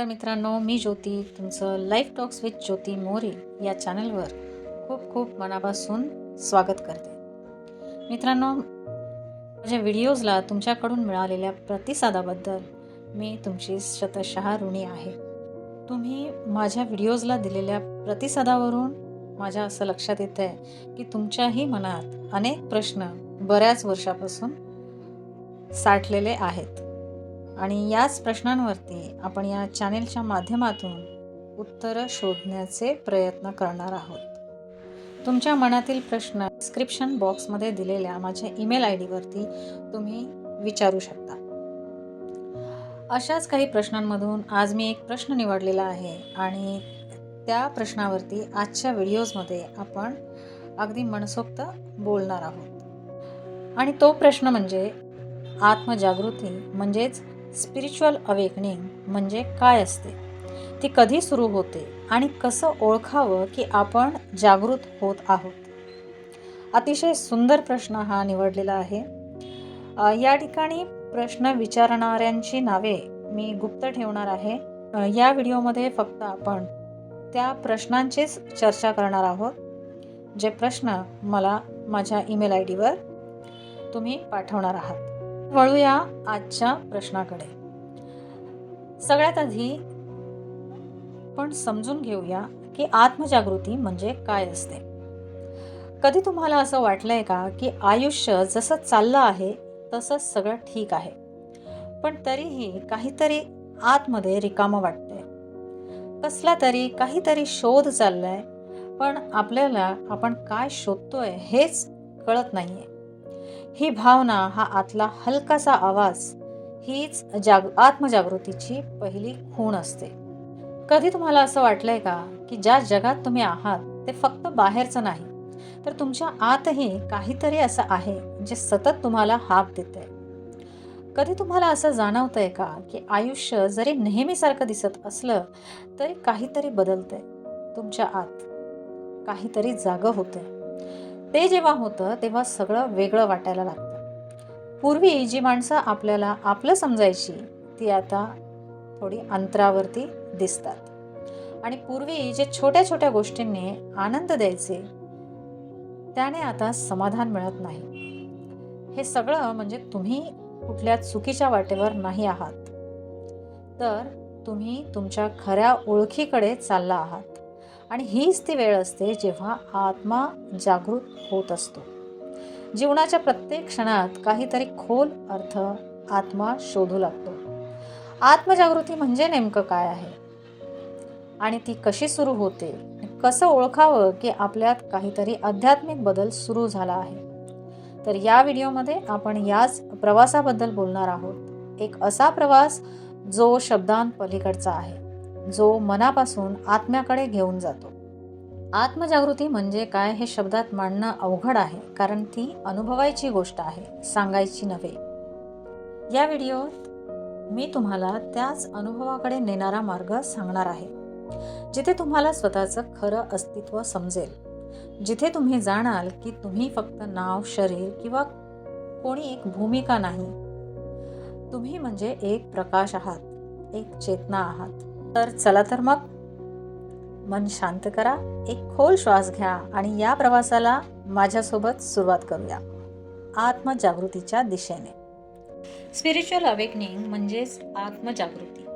नमस्कार मित्रांनो मी ज्योती. तुमचं life talks with Jyoti More या चॅनलवर खूप खूप मनापासून स्वागत करते. मित्रांनो माझ्या व्हिडिओजला तुमच्याकडून मिळालेल्या प्रतिसादाबद्दल मी तुमची शतशः ऋणी आहे. तुम्ही माझ्या व्हिडिओजला दिलेल्या प्रतिसादावरून माझ्या असं लक्षात येतं आहे की तुमच्याही मनात अनेक प्रश्न बऱ्याच वर्षापासून साठलेले आहेत. आणि याच प्रश्नांवरती आपण या चॅनेलच्या माध्यमातून उत्तरं शोधण्याचे प्रयत्न करणार आहोत. तुमच्या मनातील प्रश्न डिस्क्रिप्शन बॉक्समध्ये दिलेल्या माझ्या ईमेल आय डीवरती तुम्ही विचारू शकता. अशाच काही प्रश्नांमधून आज मी एक प्रश्न निवडलेला आहे आणि त्या प्रश्नावरती आजच्या व्हिडिओजमध्ये आपण अगदी मनसोक्त बोलणार आहोत. आणि तो प्रश्न म्हणजे आत्मजागृती म्हणजेच स्पिरिच्युअल अवेकनिंग म्हणजे काय असते? ती कधी सुरू होते आणि कसं ओळखावं की आपण जागृत होत आहोत? अतिशय सुंदर प्रश्न हा निवडलेला आहे. या ठिकाणी प्रश्न विचारणाऱ्यांची नावे मी गुप्त ठेवणार आहे. या व्हिडिओमध्ये फक्त आपण त्या प्रश्नांचीच चर्चा करणार आहोत. जे प्रश्न मला माझ्या ईमेल आय डीवर तुम्ही पाठवणार आहात. वळूया आजच्या प्रश्नाकडे. सगळ्यात आधी पण समजून घेऊया की आत्मजागृती म्हणजे काय असते. कधी तुम्हाला असं वाटलंय का की आयुष्य जसं चाललं आहे तसंच सगळं ठीक आहे. पण तरीही काहीतरी आतमध्ये रिकामं वाटतंय. कसला तरी काहीतरी शोध चाललाय पण आपल्याला आपण काय शोधतोय हेच कळत नाहीये. ही भावना हा आतला हलकासा आवाज हीच जाग आत्मजागृतीची पहिली खूण असते. कधी तुम्हाला असं वाटलंय का की ज्या जगात तुम्ही आहात ते फक्त बाहेरचं नाही तर तुमच्या आतही काहीतरी असं आहे जे सतत तुम्हाला हाक देतंय. कधी तुम्हाला असं जाणवतंय का की आयुष्य जरी नेहमीसारखं दिसत असलं तरी काहीतरी बदलतंय तुमच्या आत काहीतरी जागं होतंय? ते जेव्हा होतं तेव्हा सगळं वेगळं वाटायला लागतं. पूर्वी जी माणसं आपल्याला आपलं समजायची ती आता थोडी अंतरावरती दिसतात. आणि पूर्वी जे छोट्या छोट्या गोष्टींनी आनंद द्यायचे त्याने आता समाधान मिळत नाही. हे सगळं म्हणजे तुम्ही कुठल्या चुकीच्या वाटेवर नाही आहात. तर तुम्ही तुमच्या खऱ्या ओळखीकडे चालला आहात. आणि हीच ती वेळ असते जेव्हा आत्मा जागृत होत असतो. जीवनाच्या प्रत्येक क्षणात काहीतरी खोल अर्थ आत्मा शोधू लागतो. आत्मजागृती म्हणजे नेमकं काय आहे? आणि ती कशी सुरू होते? कसं ओळखावं की आपल्यात काहीतरी आध्यात्मिक बदल सुरू झाला आहे? तर या व्हिडिओमध्ये आपण याच प्रवासाबद्दल बोलणार आहोत. एक असा प्रवास जो शब्दांपलीकडचा आहे. जो मनापासून आत्म्याकडे घेऊन जातो. आत्मजागृती म्हणजे काय हे शब्दात मांडणं अवघड आहे कारण ती अनुभवायची गोष्ट आहे सांगायची नव्हे. या व्हिडिओत मी तुम्हाला त्याच अनुभवाकडे नेणारा मार्ग सांगणार आहे जिथे तुम्हाला स्वतःचं खरं अस्तित्व समजेल. जिथे तुम्ही जाणाल की तुम्ही फक्त नाव शरीर किंवा कोणी एक भूमिका नाही. तुम्ही म्हणजे एक प्रकाश आहात एक चेतना आहात. तर चला तर मग. मन शांत करा एक खोल श्वास घ्या आणि या प्रवासाला माझ्यासोबत सुरुवात करूया. आत्मजागृतीच्या दिशेने. स्पिरिच्युअल अवेकनिंग म्हणजेच आत्मजागृती.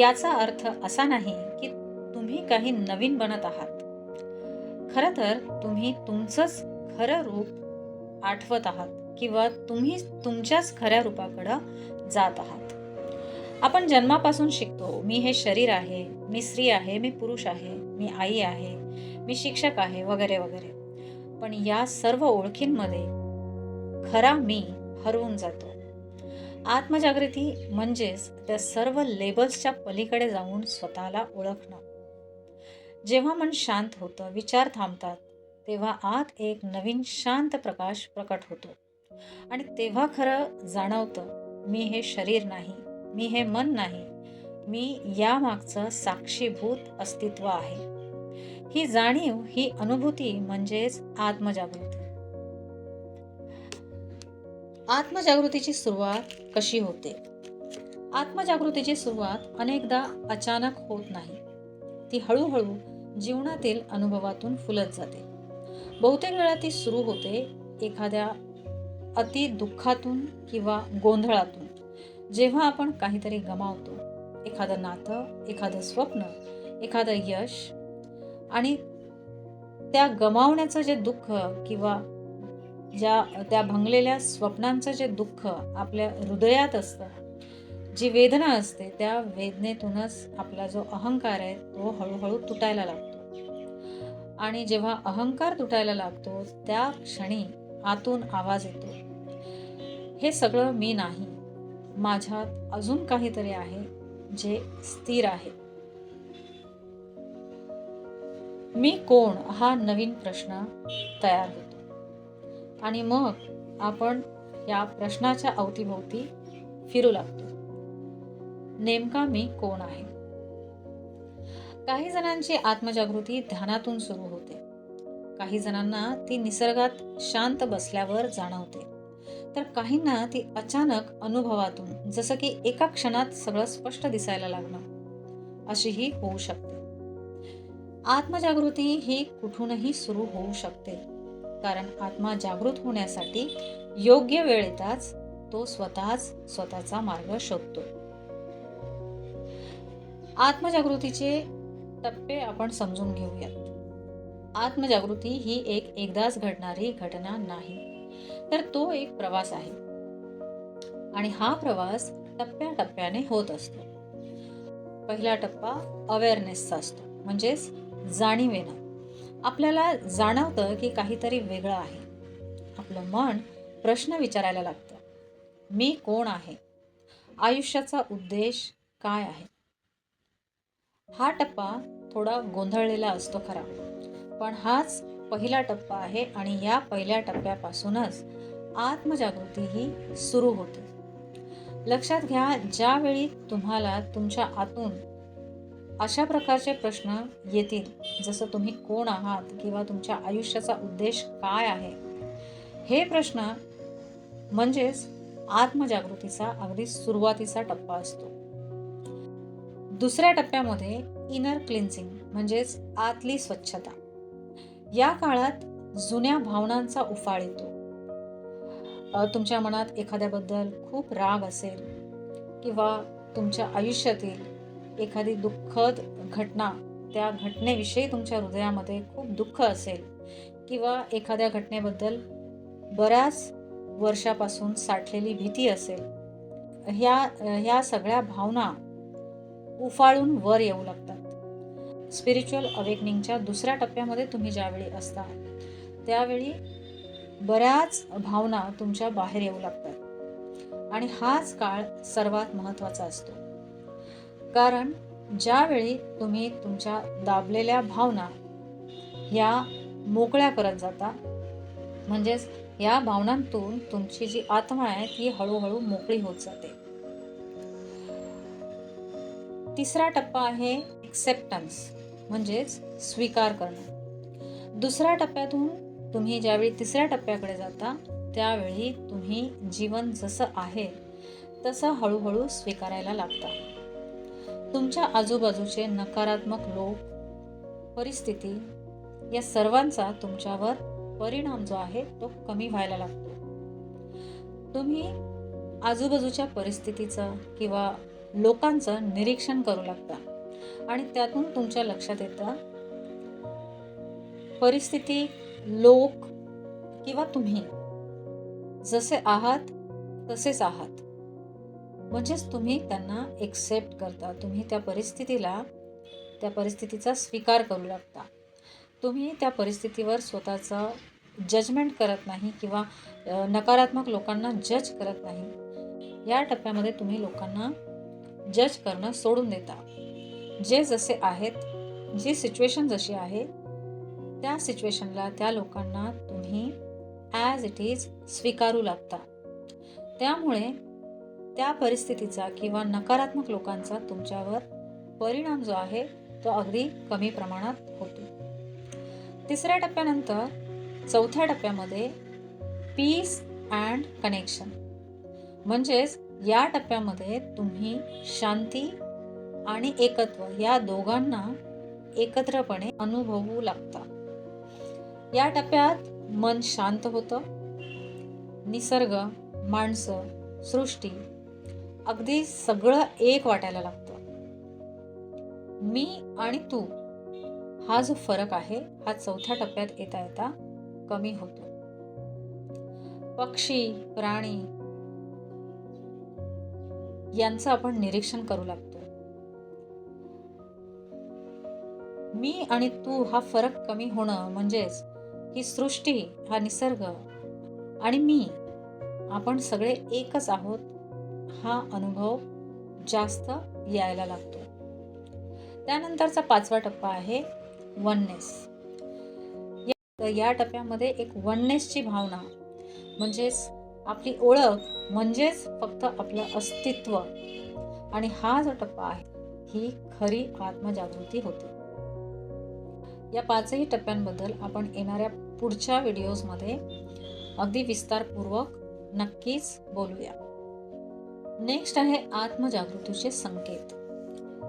याचा अर्थ असा नाही की तुम्ही काही नवीन बनत आहात. खरं तर तुम्ही तुमचंच खरं रूप आठवत आहात किंवा तुम्ही तुमच्याच खऱ्या रूपाकडं जात आहात. आपण जन्मापासून शिकतो. मी हे शरीर आहे मी स्त्री आहे मी पुरुष आहे मी आई आहे मी शिक्षक आहे वगैरे वगैरे. पण या सर्व ओळखींमध्ये खरा मी हरवून जातो. आत्मजागृती म्हणजेच त्या सर्व लेबल्सच्या पलीकडे जाऊन स्वतःला ओळखणं. जेव्हा मन शांत होतं विचार थांबतात तेव्हा आत एक नवीन शांत प्रकाश प्रकट होतो. आणि तेव्हा खरं जाणवतं मी हे शरीर नाही. मी हे मन नाही. मी यामागचं साक्षीभूत अस्तित्व आहे. ही जाणीव ही अनुभूती म्हणजेच आत्मजागृती. आत्मजागृतीची सुरुवात कशी होते? आत्मजागृतीची सुरुवात अनेकदा अचानक होत नाही. ती हळूहळू जीवनातील अनुभवातून फुलत जाते. बहुतेक वेळा ती सुरू होते एखाद्या अति दुःखातून किंवा गोंधळातून. जेव्हा आपण काहीतरी गमावतो एखादं नातं एखादं स्वप्न एखादं यश आणि त्या गमावण्याचं जे दुःख किंवा ज्या त्या भंगलेल्या स्वप्नांचं जे दुःख आपल्या हृदयात असतं जी वेदना असते त्या वेदनेतूनच आपला जो अहंकार आहे तो हळूहळू तुटायला लागतो. आणि जेव्हा अहंकार तुटायला लागतो त्या क्षणी आतून आवाज येतो. हे सगळं मी नाही. माझ्यात अजून काहीतरी आहे जे स्थिर आहे. मी कोण हा नवीन प्रश्न तयार होतो. आणि मग आपण या प्रश्नाच्या अवतीभोवती फिरू लागतो. नेमका मी कोण आहे? काही जणांची आत्मजागृती ध्यानातून सुरू होते. काही जणांना ती निसर्गात शांत बसल्यावर जाणवते. तर काहींना ती अचानक अनुभवातून जसं की एका क्षणात सगळं स्पष्ट दिसायला लागणं अशीही होऊ शकते. आत्मजागृती ही कुठूनही सुरू होऊ शकते कारण आत्मा जागृत होण्यासाठी योग्य वेळ येताच तो स्वतःच स्वतःचा मार्ग शोधतो. आत्मजागृतीचे टप्पे आपण समजून घेऊयात. आत्मजागृती ही एक एकदाच घडणारी घटना नाही. तर तो एक प्रवास आहे. आणि हा प्रवास टप्प्याटप्प्याने होत असतो. पहिला टप्पा अवेअरनेसचा असतो. म्हणजेच जाणीवेनं. आपल्याला जाणवतं की काहीतरी वेगळं आहे. आपलं मन प्रश्न विचारायला लागतं. मी कोण आहे? आयुष्याचा उद्देश काय आहे? हा टप्पा थोडा गोंधळलेला असतो खरा. पण हाच पहिला टप्पा आहे आणि या पहिल्या टप्प्यापासूनच आत्मजागृती ही सुरू होते. लक्षात घ्या ज्यावेळी तुम्हाला तुमच्या आतून अशा प्रकारचे प्रश्न येतील जसं तुम्ही कोण आहात किंवा तुमच्या आयुष्याचा उद्देश काय आहे हे प्रश्न म्हणजेच आत्मजागृतीचा अगदी सुरुवातीचा टप्पा असतो. दुसऱ्या टप्प्यामध्ये इनर क्लिन्सिंग म्हणजेच आतली स्वच्छता. या काळात जुन्या भावनांचा उफाळ येतो. तुमच्या मनात एखाद्याबद्दल खूप राग असेल किंवा तुमच्या आयुष्यातील एखादी दुःखद घटना त्या घटनेविषयी तुमच्या हृदयामध्ये खूप दुःख असेल किंवा एखाद्या घटनेबद्दल बऱ्याच वर्षापासून साठलेली भीती असेल ह्या ह्या सगळ्या भावना उफाळून वर येऊ लागतात. स्पिरिच्युअल अवेकनिंगच्या दुसऱ्या टप्प्यामध्ये तुम्ही ज्यावेळी असता त्यावेळी बऱ्याच भावना तुमच्या बाहेर येऊ लागतात. आणि हाच काळ सर्वात महत्त्वाचा असतो. कारण ज्यावेळी तुम्ही तुमच्या दाबलेल्या भावना या मोकळ्या करत जाता म्हणजेच या भावनांतून तुमची जी आत्मा आहे ती हळूहळू मोकळी होत जाते. तिसरा टप्पा आहे एक्सेप्टन्स म्हणजेच स्वीकार करणं. दुसऱ्या टप्प्यातून तुम्ही ज्यावेळी तिसऱ्या टप्प्याकडे जाता त्यावेळी तुम्ही जीवन जसं आहे तसं हळूहळू स्वीकारायला लागता. तुमच्या आजूबाजूचे नकारात्मक लोक परिस्थिती या सर्वांचा तुमच्यावर परिणाम जो आहे तो कमी व्हायला लागतो. तुम्ही आजूबाजूच्या परिस्थितीचं किंवा लोकांचं निरीक्षण करू लागता. आणि त्यातून तुमच्या लक्षात येतं परिस्थिती लोक किंवा तुम्ही. जसे आहात तसेच आहात. म्हणजेच तुम्ही त्यांना एक्सेप्ट करता. तुम्ही त्या परिस्थितीला त्या परिस्थितीचा स्वीकार करू लागता. तुम्ही त्या परिस्थितीवर स्वतःचं जजमेंट करत नाही किंवा नकारात्मक लोकांना जज करत नाही. या टप्प्यामध्ये तुम्ही लोकांना जज करणं सोडून देता. जे जसे आहेत जी सिच्युएशन जशी आहे त्या सिच्युएशनला त्या लोकांना तुम्ही ॲज इट इज स्वीकारू लागता. त्यामुळे त्या परिस्थितीचा किंवा नकारात्मक लोकांचा तुमच्यावर परिणाम जो आहे तो अगदी कमी प्रमाणात होतो. तिसऱ्या टप्प्यानंतर चौथ्या टप्प्यामध्ये पीस अँड कनेक्शन म्हणजेच या टप्प्यामध्ये तुम्ही शांती आणि एकत्व या दोघांना एकत्रपणे अनुभवू लागतात. या टप्प्यात मन शांत होतं. निसर्ग माणसं सृष्टी अगदी सगळं एक वाटायला लागतं. मी आणि तू हा जो फरक आहे हा चौथ्या टप्प्यात येता येता कमी होतो. पक्षी प्राणी यांचं आपण निरीक्षण करू लागतो. मी आणि तू हा फरक कमी होणं म्हणजेच ही सृष्टी हा निसर्ग आणि मी आपण सगळे एकच आहोत हा अनुभव जास्त यायला लागतो. त्यानंतरचा पाचवा टप्पा आहे वननेस या टप्प्यामध्ये एक वननेसची भावना म्हणजेच आपली ओळख म्हणजेच फक्त आपलं अस्तित्व. आणि हा जो टप्पा आहे ही खरी आत्मजागृती होते. या पाचही टप्प्यांबद्दल आपण येणाऱ्या पुढच्या व्हिडिओजमध्ये अगदी विस्तारपूर्वक नक्कीच बोलूया. नेक्स्ट आहे आत्मजागृतीचे संकेत.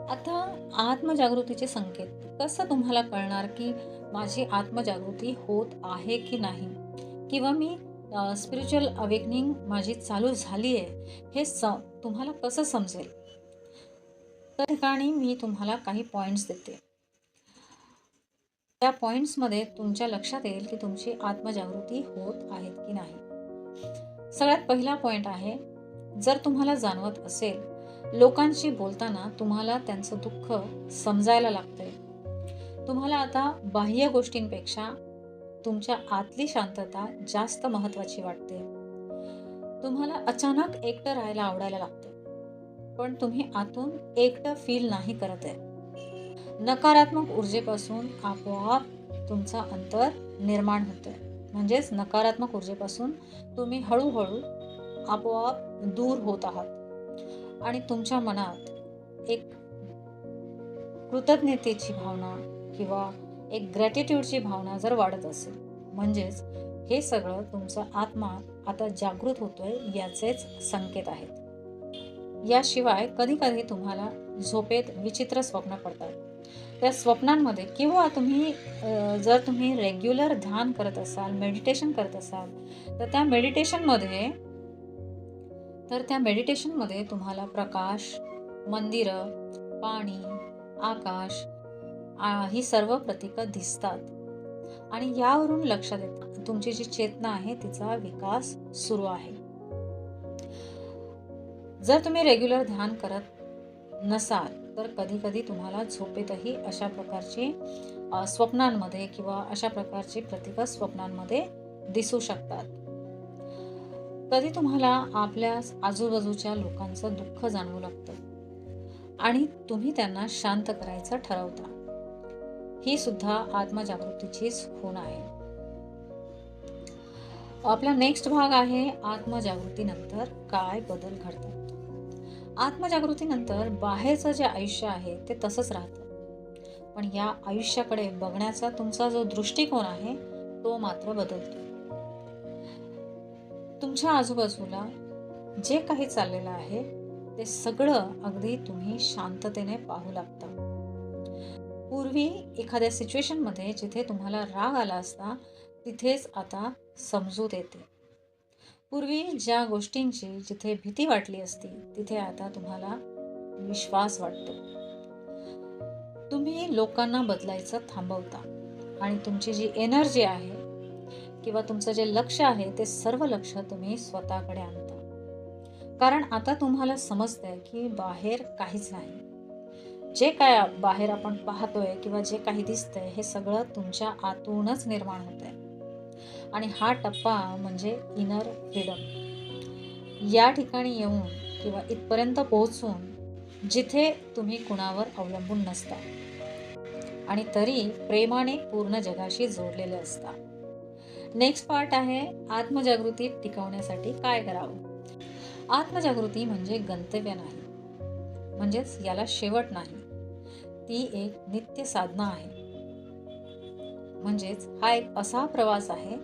आता आत्मजागृतीचे संकेत कसं तुम्हाला कळणार की माझी आत्मजागृती होत आहे की नाही? किंवा मी स्पिरिच्युअल अवेकनिंग माझी चालू झाली आहे हे स तुम्हाला कसं समजेल? त्या ठिकाणी मी तुम्हाला काही पॉईंट्स देते. त्या पॉईंट्समध्ये तुमच्या लक्षात येईल की तुमची आत्मजागृती होत आहेत की नाही. सगळ्यात पहिला पॉईंट आहे जर तुम्हाला जाणवत असेल लोकांशी बोलताना तुम्हाला त्यांचं दुःख समजायला लागतंय. तुम्हाला आता बाह्य गोष्टींपेक्षा तुमच्या आतली शांतता जास्त महत्वाची वाटते. तुम्हाला अचानक एकटं राहायला आवडायला लागतं. पण तुम्ही आतून एकटं फील नाही करत आहे. नकारात्मक ऊर्जेपासून आपोआप तुमचा अंतर निर्माण होतं म्हणजेच नकारात्मक ऊर्जेपासून तुम्ही हळूहळू आपोआप दूर होत आहात. आणि तुमच्या मनात एक कृतज्ञतेची भावना किंवा एक ग्रॅटिट्यूडची भावना जर वाढत असेल म्हणजेच हे सगळं तुमचा आत्मा आता जागृत होतोय याचेच संकेत आहेत. याशिवाय कधी कधी तुम्हाला झोपेत विचित्र स्वप्न पडतात. त्या स्वप्नांमध्ये किंवा तुम्ही जर तुम्ही रेग्युलर ध्यान करत असाल मेडिटेशन करत असाल तर त्या मेडिटेशनमध्ये तर त्या मेडिटेशनमध्ये तुम्हाला प्रकाश मंदिरं पाणी आकाश ही सर्व प्रतीकं दिसतात. आणि यावरून लक्षात येतं तुमची जी चेतना आहे तिचा विकास सुरू आहे. जर तुम्ही रेग्युलर ध्यान करत नसाल तर कधी कधी तुम्हाला झोपेतही अशा प्रकारची स्वप्नांमध्ये किंवा अशा प्रकारची प्रतिका स्वप्नांमध्ये दिसू शकतात. कधी तुम्हाला आपल्या आजूबाजूच्या लोकांचं दुःख जाणवू लागतं आणि तुम्ही त्यांना शांत करायचं ठरवता. ही सुद्धा आत्मजागृतीचीच खूण आहे. आपला नेक्स्ट भाग आहे आत्मजागृतीनंतर काय बदल घडतात. आत्मजागृतीनंतर बाहेरचं जे आयुष्य आहे ते तसंच राहतं. पण या आयुष्याकडे बघण्याचा तुमचा जो दृष्टिकोन आहे तो मात्र बदलतो. तुमच्या आजूबाजूला जे काही चाललेलं आहे ते सगळं अगदी तुम्ही शांततेने पाहू लागता. पूर्वी एखाद्या सिच्युएशनमध्ये जिथे तुम्हाला राग आला असता तिथेच आता समजूत येते. पूर्वी ज्या गोष्टींची जिथे भीती वाटली असती तिथे आता तुम्हाला विश्वास वाटतो. तुम्ही लोकांना बदलायचं थांबवता आणि तुमची जी एनर्जी आहे किंवा तुमचं जे लक्ष आहे ते सर्व लक्ष तुम्ही स्वतःकडे आणता. कारण आता तुम्हाला समजतंय की बाहेर काहीच नाही. जे काय बाहेर आपण पाहतोय किंवा जे काही दिसतंय हे सगळं तुमच्या आतूनच निर्माण होत आहे आणि हा टप्पा म्हणजे इनर फ्रीडम या ठिकाणी येऊन किंवा इथपर्यंत पोहोचून जिथे तुम्ही कुणावर अवलंबून नसता आणि तरी प्रेमाने पूर्ण जगाशी जोडलेले असता. नेक्स्ट पार्ट आहे आत्मजागृती टिकवण्यासाठी काय करावं? आत्मजागृती म्हणजे गंतव्य नाही. म्हणजेच याला शेवट नाही. ती एक नित्य साधना आहे. म्हणजेच हा एक असा प्रवास आहे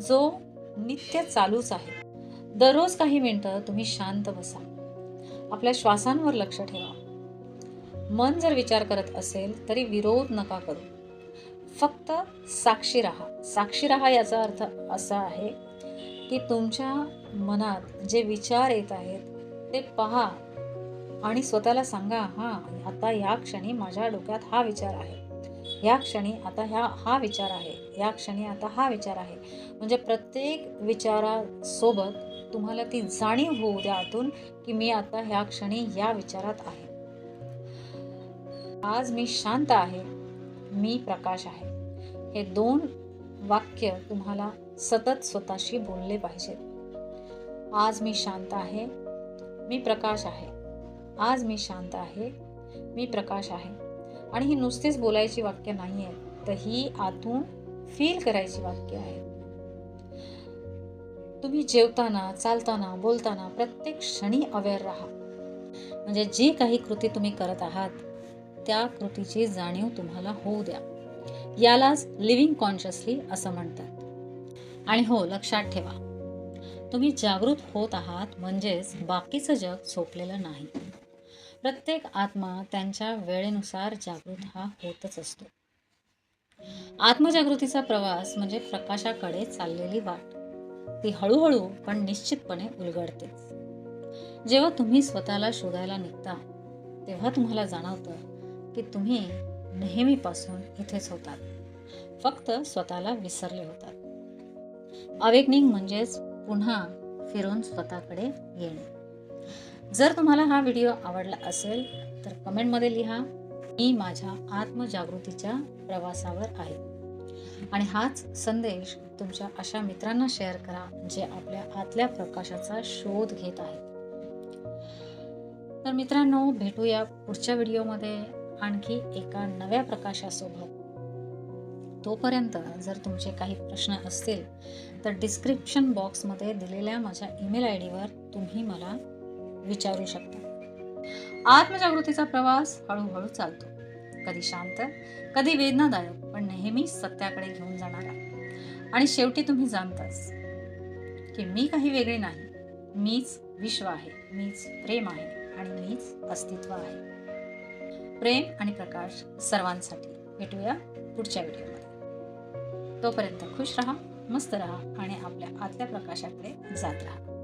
जो नित्य चालूच आहे. दररोज काही मिनटं तुम्ही शांत बसा. आपल्या श्वासांवर लक्ष ठेवा. मन जर विचार करत असेल तरी विरोध नका करू. फक्त साक्षी राहा. साक्षी राहा याचा अर्थ असा आहे की तुमच्या मनात जे विचार येत आहेत ते पहा आणि स्वतःला सांगा हां आता या क्षणी माझ्या डोक्यात हा विचार आहे. या क्षणी आता ह्या हा विचार आहे. या क्षणी आता हा विचार आहे. म्हणजे प्रत्येक विचारासोबत तुम्हाला ती जाणीव होऊ द्या आतून की मी आता ह्या क्षणी या विचारात आहे. आज मी शांत आहे. मी प्रकाश आहे. हे दोन वाक्य तुम्हाला सतत स्वतःशी बोलले पाहिजेत. आज मी शांत आहे. मी प्रकाश आहे. आज मी शांत आहे. मी प्रकाश आहे. आणि ही नुसतीच बोलायची वाक्य नाही आहेत तर ही आतून फील करायची वाक्य आहेत तुम्ही जेवताना चालताना बोलताना प्रत्येक क्षणी अवेअर राहा. म्हणजे जी काही कृती तुम्ही करत आहात त्या कृतीची जाणीव तुम्हाला होऊ द्या. यालाच लिव्हिंग कॉन्शियसली असं म्हणतात. आणि हो लक्षात ठेवा. तुम्ही जागृत होत आहात म्हणजेच बाकीचं जग झोपलेलं नाही. प्रत्येक आत्मा त्यांच्या वेळेनुसार जागृत हा होतच असतो. आत्मजागृतीचा प्रवास म्हणजे प्रकाशाकडे चाललेली वाट. ती हळूहळू पण निश्चितपणे उलगडतेच जेव्हा तुम्ही स्वतःला शोधायला निघता तेव्हा तुम्हाला जाणवतं की तुम्ही नेहमीपासून इथेच होतात. फक्त स्वतःला विसरले होतात. अवेकनिंग म्हणजेच पुन्हा फिरून स्वतःकडे येणे. जर तुम्हाला हा व्हिडिओ आवडला असेल तर कमेंटमध्ये लिहा मी माझ्या आत्मजागृतीच्या प्रवासावर आहे. आणि हाच संदेश तुमच्या अशा मित्रांना शेअर करा जे आपल्या आतल्या प्रकाशाचा शोध घेत आहेत. तर मित्रांनो भेटूया पुढच्या व्हिडिओमध्ये आणखी एका नव्या प्रकाशासोबत. तोपर्यंत जर तुमचे काही प्रश्न असतील तर डिस्क्रिप्शन बॉक्समध्ये दिलेल्या माझ्या ईमेल आय डीवर तुम्ही मला विचारू शकता. आत्मजागृतीचा प्रवास हळूहळू चालतो. कधी शांत कधी वेदनादायक पण नेहमी सत्याकडे घेऊन जाणारा आणि शेवटी तुम्ही जाणताच की मी काही वेगळे नाही. मीच विश्व आहे मीच प्रेम आहे आणि मीच अस्तित्व आहे. प्रेम आणि प्रकाश सर्वांसाठी. भेटूया पुढच्या व्हिडिओमध्ये. तोपर्यंत खुश राहा मस्त राहा आणि आपल्या आतल्या प्रकाशाकडे जात राहा.